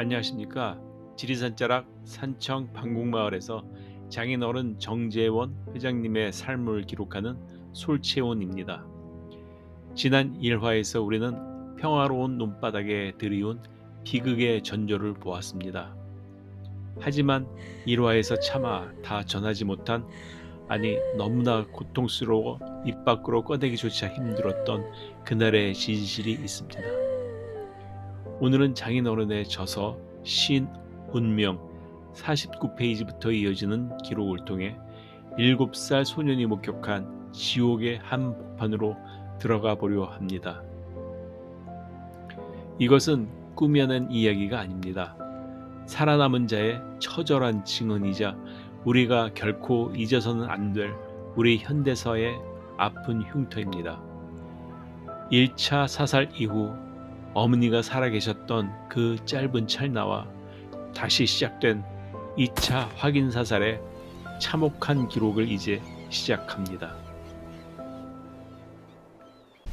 안녕하십니까 지리산 자락 산청 방곡마을에서 장인어른 정재원 회장님의 삶을 기록하는 솔채원입니다. 지난 1화에서 우리는 평화로운 논바닥에 들이운 비극의 전조를 보았습니다. 하지만 1화에서 차마 다 전하지 못한 아니 너무나 고통스러워 입 밖으로 꺼내기조차 힘들었던 그날의 진실이 있습니다. 오늘은 장인 어른의 저서 신 운명 49페이지부터 이어지는 기록을 통해 7살 소년이 목격한 지옥의 한 복판으로 들어가 보려 합니다. 이것은 꾸며낸 이야기가 아닙니다. 살아남은 자의 처절한 증언이자 우리가 결코 잊어서는 안 될 우리 현대사의 아픈 흉터입니다. 1차 사살 이후 어머니가 살아계셨던 그 짧은 찰나와 다시 시작된 2차 확인 사살의 참혹한 기록을 이제 시작합니다.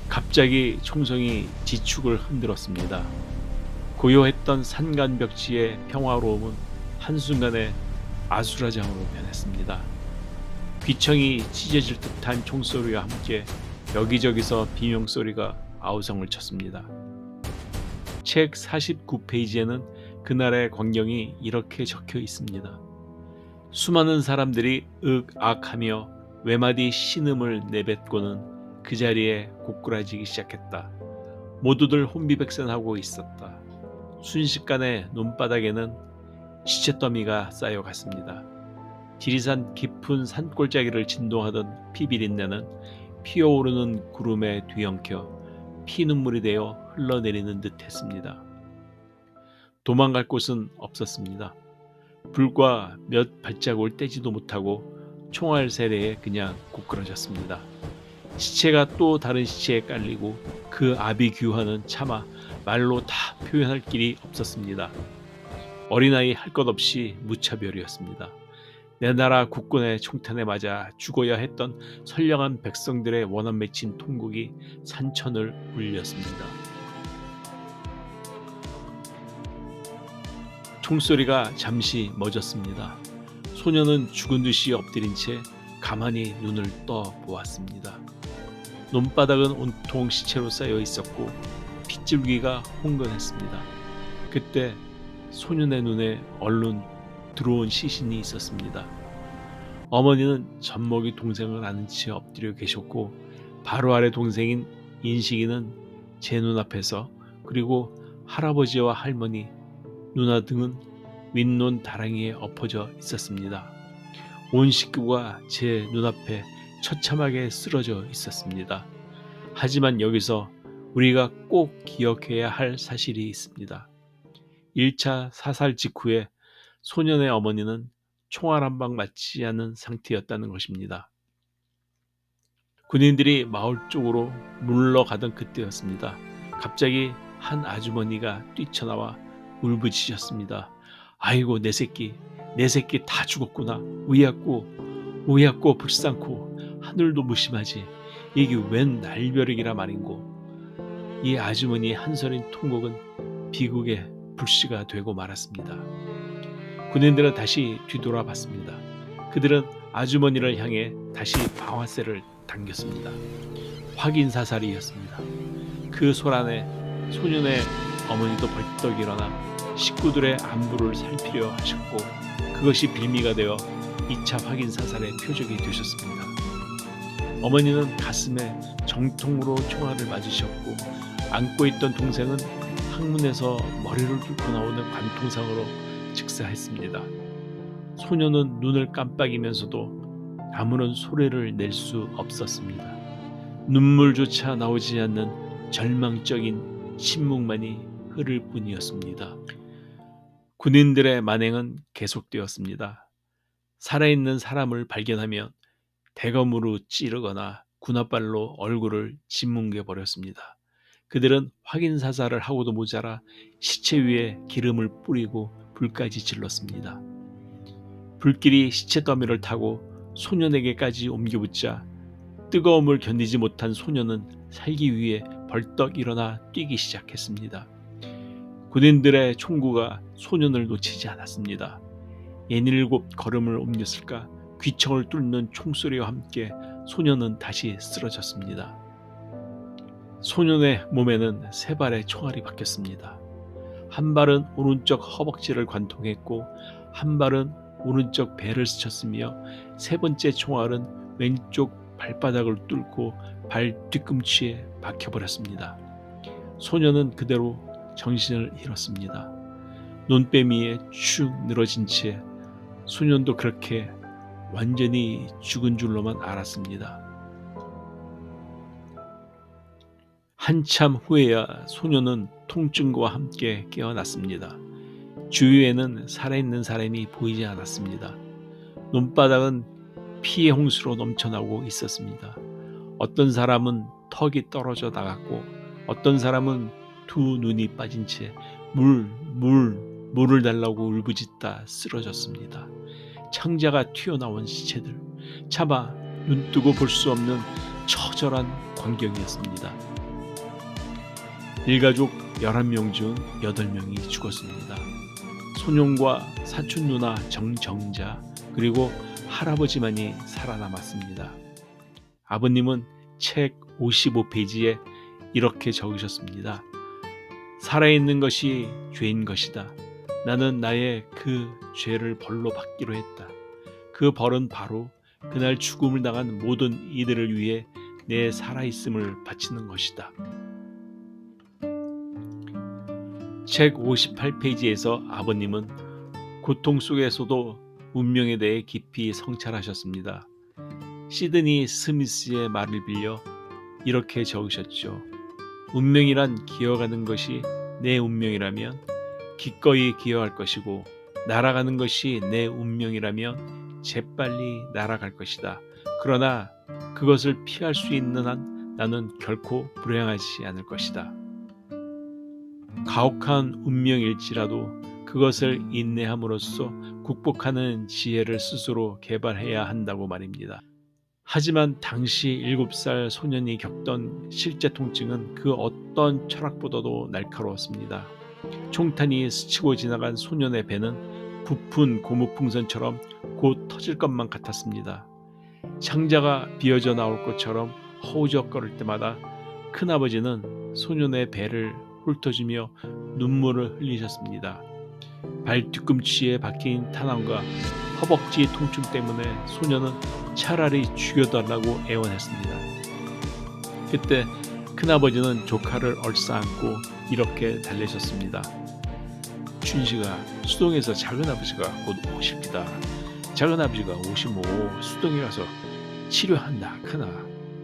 갑자기 총성이 지축을 흔들었습니다. 고요했던 산간벽지의 평화로움은 한순간에 아수라장으로 변했습니다. 귀청이 찢어질 듯한 총소리와 함께 여기저기서 비명소리가 아우성을 쳤습니다. 책 49페이지에는 그날의 광경이 이렇게 적혀 있습니다. 수많은 사람들이 윽악하며 외마디 신음을 내뱉고는 그 자리에 고꾸라지기 시작했다. 모두들 혼비백산하고 있었다. 순식간에 논바닥에는 시체더미가 쌓여갔습니다. 지리산 깊은 산골짜기를 진동하던 피비린내는 피어오르는 구름에 뒤엉켜 피눈물이 되어 흘러내리는 듯 했습니다. 도망갈 곳은 없었습니다. 불과 몇 발자국을 떼지도 못하고 총알 세례에 그냥 고꾸라졌습니다. 시체가 또 다른 시체에 깔리고 그 아비규환은 차마 말로 다 표현할 길이 없었습니다. 어린아이 할 것 없이 무차별이었습니다. 내 나라 국군의 총탄에 맞아 죽어야 했던 선량한 백성들의 원한 맺힌 통곡이 산천을 울렸습니다. 총소리가 잠시 멎었습니다. 소녀는 죽은 듯이 엎드린 채 가만히 눈을 떠 보았습니다. 논바닥은 온통 시체로 쌓여 있었고 핏줄기가 홍건했습니다. 그때 소년의 눈에 얼른 들어온 시신이 있었습니다. 어머니는 젖먹이 동생을 안은 채 엎드려 계셨고 바로 아래 동생인 인식이는 제 눈앞에서 그리고 할아버지와 할머니, 누나 등은 윗논 다랑이에 엎어져 있었습니다. 온 식구가 제 눈앞에 처참하게 쓰러져 있었습니다. 하지만 여기서 우리가 꼭 기억해야 할 사실이 있습니다. 1차 사살 직후에 소년의 어머니는 총알 한 방 맞지 않은 상태였다는 것입니다. 군인들이 마을 쪽으로 물러가던 그때였습니다. 갑자기 한 아주머니가 뛰쳐나와 울부짖었습니다. 아이고 내 새끼 내 새끼 다 죽었구나 우야꼬 우야꼬 불쌍코 하늘도 무심하지 이게 웬 날벼락이라 말인고 이 아주머니의 한서린 통곡은 비극의 불씨가 되고 말았습니다. 군인들은 다시 뒤돌아봤습니다. 그들은 아주머니를 향해 다시 방화쇠를 당겼습니다. 확인 사살이었습니다. 그 소란에 소년의 어머니도 벌떡 일어나 식구들의 안부를 살피려 하셨고 그것이 빌미가 되어 2차 확인 사살의 표적이 되셨습니다. 어머니는 가슴에 정통으로 총알을 맞으셨고 안고 있던 동생은 항문에서 머리를 뚫고 나오는 관통상으로 즉사했습니다. 소녀는 눈을 깜빡이면서도 아무런 소리를 낼 수 없었습니다. 눈물조차 나오지 않는 절망적인 침묵만이 흐를 뿐이었습니다. 군인들의 만행은 계속되었습니다. 살아있는 사람을 발견하면 대검으로 찌르거나 군홧발로 얼굴을 짓뭉개 버렸습니다. 그들은 확인 사살을 하고도 모자라 시체 위에 기름을 뿌리고 불까지 질렀습니다. 불길이 시체 더미를 타고 소년에게까지 옮겨붙자 뜨거움을 견디지 못한 소년은 살기 위해 벌떡 일어나 뛰기 시작했습니다. 군인들의 총구가 소년을 놓치지 않았습니다. 예닐곱 걸음을 옮겼을까 귀청을 뚫는 총소리와 함께 소년은 다시 쓰러졌습니다. 소년의 몸에는 세 발의 총알이 박혔습니다. 한 발은 오른쪽 허벅지를 관통했고 한 발은 오른쪽 배를 스쳤으며 세 번째 총알은 왼쪽 발바닥을 뚫고 발 뒤꿈치에 박혀버렸습니다. 소년은 그대로 정신을 잃었습니다. 눈빼미에 축 늘어진 채 소년도 그렇게 완전히 죽은 줄로만 알았습니다. 한참 후에야 소년은 통증과 함께 깨어났습니다. 주위에는 살아있는 사람이 보이지 않았습니다. 눈바닥은 피의 홍수로 넘쳐나고 있었습니다. 어떤 사람은 턱이 떨어져 나갔고 어떤 사람은 두 눈이 빠진 채 물, 물, 물을 달라고 울부짖다 쓰러졌습니다. 창자가 튀어나온 시체들, 차마 눈뜨고 볼 수 없는 처절한 광경이었습니다. 일가족 11명 중 8명이 죽었습니다. 소년과 사촌 누나 정정자 그리고 할아버지만이 살아남았습니다. 아버님은 책 55페이지에 이렇게 적으셨습니다. 살아있는 것이 죄인 것이다. 나는 나의 그 죄를 벌로 받기로 했다. 그 벌은 바로 그날 죽음을 당한 모든 이들을 위해 내 살아있음을 바치는 것이다. 책 58페이지에서 아버님은 고통 속에서도 운명에 대해 깊이 성찰하셨습니다. 시드니 스미스의 말을 빌려 이렇게 적으셨죠. 운명이란 기어가는 것이 내 운명이라면 기꺼이 기어할 것이고 날아가는 것이 내 운명이라면 재빨리 날아갈 것이다. 그러나 그것을 피할 수 있는 한 나는 결코 불행하지 않을 것이다. 가혹한 운명일지라도 그것을 인내함으로써 극복하는 지혜를 스스로 개발해야 한다고 말입니다. 하지만 당시 7살 소년이 겪던 실제 통증은 그 어떤 철학보다도 날카로웠습니다. 총탄이 스치고 지나간 소년의 배는 부푼 고무풍선처럼 곧 터질 것만 같았습니다. 창자가 비어져 나올 것처럼 허우적거릴 때마다 큰아버지는 소년의 배를 훑어주며 눈물을 흘리셨습니다. 발 뒤꿈치에 박힌 탄환과 허벅지 통증 때문에 소년은 차라리 죽여달라고 애원했습니다. 그때 큰아버지는 조카를 얼싸안고 이렇게 달래셨습니다. 춘식아, 수동에서 작은아버지가 곧 오십니다. 작은아버지가 오시면 수동에 가서 치료한다 크나.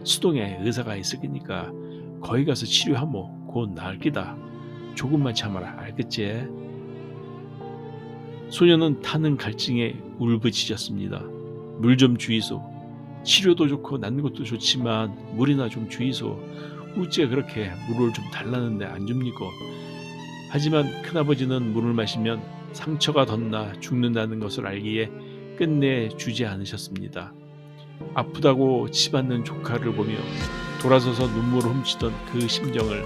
수동에 의사가 있을 거니까 거기 가서 치료하면 곧 나을 기다. 조금만 참아라, 알겠지? 소녀는 타는 갈증에 울부짖었습니다. 물 좀 주이소. 치료도 좋고 낫는 것도 좋지만 물이나 좀 주이소. 우째 그렇게 물을 좀 달라는데 안 줍니까? 하지만 큰아버지는 물을 마시면 상처가 덧나 죽는다는 것을 알기에 끝내 주지 않으셨습니다. 아프다고 치받는 조카를 보며 돌아서서 눈물을 훔치던 그 심정을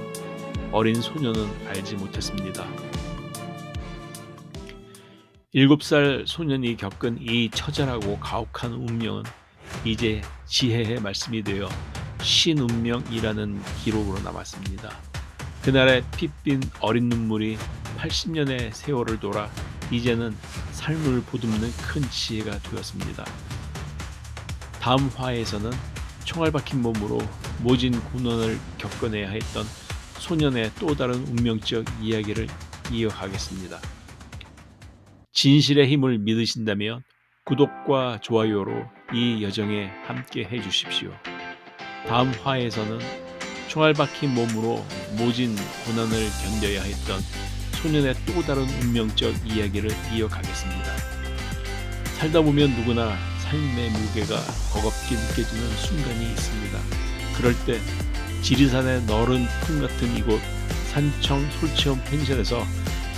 어린 소녀는 알지 못했습니다. 일곱 살 소년이 겪은 이 처절하고 가혹한 운명은 이제 지혜의 말씀이 되어 신운명이라는 기록으로 남았습니다. 그날의 핏빈 어린 눈물이 80년의 세월을 돌아 이제는 삶을 보듬는 큰 지혜가 되었습니다. 다음 화에서는 총알 박힌 몸으로 모진 고난을 겪어내야 했던 소년의 또 다른 운명적 이야기를 이어가겠습니다. 진실의 힘을 믿으신다면 구독과 좋아요로 이 여정에 함께 해주십시오. 다음 화에서는 총알 박힌 몸으로 모진 고난을 견뎌야 했던 소년의 또 다른 운명적 이야기를 이어가겠습니다. 살다 보면 누구나 삶의 무게가 버겁게 느껴지는 순간이 있습니다. 그럴 때 지리산의 너른 품 같은 이곳 산청 솔체험 펜션에서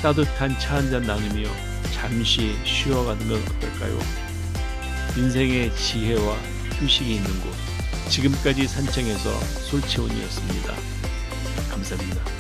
따뜻한 차 한 잔 나누며 잠시 쉬어가는 건 어떨까요? 인생의 지혜와 휴식이 있는 곳 지금까지 산청에서 솔체온이었습니다. 감사합니다.